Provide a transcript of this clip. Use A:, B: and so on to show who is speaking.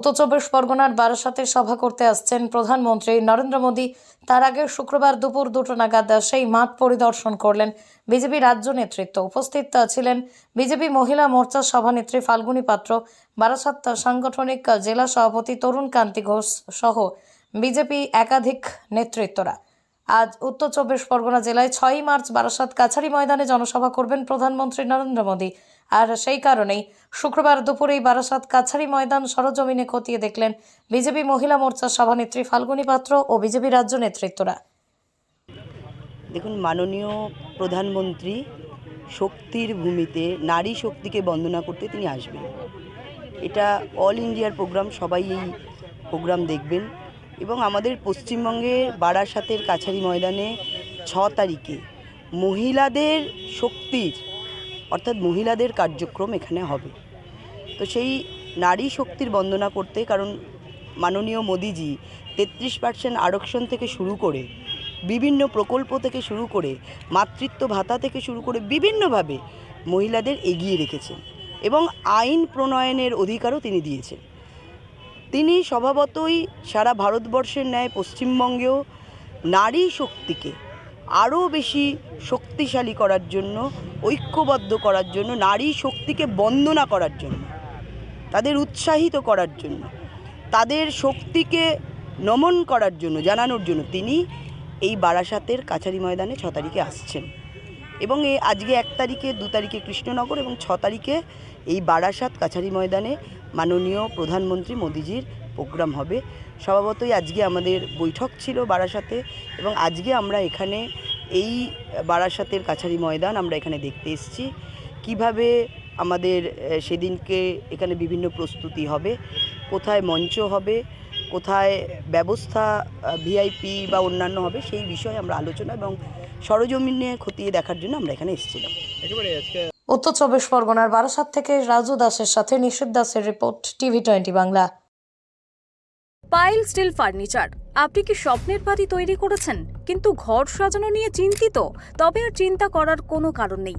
A: উত্তর চব্বিশ পরগনার বারাসাতে সভা করতে আসছেন প্রধানমন্ত্রী নরেন্দ্র মোদী। তার আগে শুক্রবার দুপুর দুটো নাগাদ সেই মাঠ পরিদর্শন করলেন বিজেপি রাজ্য নেতৃত্ব। উপস্থিত ছিলেন বিজেপি মহিলা মোর্চার সভানেত্রী ফাল্গুনী পাত্র, বারাসাত সাংগঠনিক জেলা সভাপতি তরুণ কান্তি ঘোষ সহ বিজেপি একাধিক নেতৃত্বরা। আজ উত্তর চব্বিশ পরগনা জেলায় ছয়ই মার্চ বারাসাত কাছারি ময়দানে জনসভা করবেন প্রধানমন্ত্রী নরেন্দ্র মোদী। আর সেই কারণেই শুক্রবার দুপুরেই বারাসাত কাছারি ময়দান সরজমিনে খতিয়ে দেখলেন বিজেপি মহিলা মোর্চার সভানেত্রী ফাল্গুনী পাত্র ও বিজেপি রাজ্য নেতৃত্বরা।
B: দেখুন, মাননীয় প্রধানমন্ত্রী শক্তির ভূমিতে, নারী শক্তিকে বন্দনা করতে তিনি আসবেন। এটা অল ইন্ডিয়ার প্রোগ্রাম, সবাই এই প্রোগ্রাম দেখবেন। এবং আমাদের পশ্চিমবঙ্গে বারাসাতের কাছারি ময়দানে ছ তারিখে মহিলাদের শক্তির, অর্থাৎ মহিলাদের কার্যক্রম এখানে হবে। তো সেই নারী শক্তির বন্দনা করতে, কারণ মাননীয় মোদিজি তেত্রিশ পার্সেন্ট আরক্ষণ থেকে শুরু করে, বিভিন্ন প্রকল্প থেকে শুরু করে, মাতৃত্ব ভাতা থেকে শুরু করে বিভিন্নভাবে মহিলাদের এগিয়ে রেখেছেন এবং আইন প্রণয়নের অধিকারও তিনি দিয়েছেন। তিনি স্বভাবতই সারা ভারতবর্ষের ন্যায় পশ্চিমবঙ্গেও নারী শক্তিকে আরও বেশি শক্তিশালী করার জন্য, ঐক্যবদ্ধ করার জন্য, নারী শক্তিকে বন্দনা করার জন্য, তাদের উৎসাহিত করার জন্য, তাদের শক্তিকে নমন করার জন্য, জানানোর জন্য তিনি এই বারাসাতের কাছারি ময়দানে ছ তারিখে আসছেন। এবং এই আজকে এক তারিখে, দু তারিখে কৃষ্ণনগর এবং ছ তারিখে এই বারাসাত কাছারি ময়দানে মাননীয় প্রধানমন্ত্রী মোদিজির প্রোগ্রাম হবে। স্বভাবতই আজকে আমাদের বৈঠক ছিল বারাসাতে এবং আজকে আমরা এখানে এই বারাসাতের কাছারি ময়দান আমরা এখানে দেখতে এসেছি। কীভাবে আমাদের সেদিনকে এখানে বিভিন্ন প্রস্তুতি হবে, কোথায় মঞ্চ হবে, কোথায় ব্যবস্থা ভিআইপি বা অন্যান্য হবে সেই বিষয়ে আমরা আলোচনা এবং সরজমিনে খতিয়ে দেখার জন্য আমরা এখানে এসেছিলাম।
A: উত্তর চব্বিশ পরগনার বারাসাত থেকে রাজু দাসের সাথে নিশীত দাসের রিপোর্ট টিভি টোয়েন্টি বাংলা।
C: পাইল স্টিল ফার্নিচার। আপনি কি স্বপ্নের বাড়ি তৈরি করেছেন? কিন্তু ঘর সাজানো নিয়ে চিন্তিত। তবে আর চিন্তা করার কোনো কারণ নেই।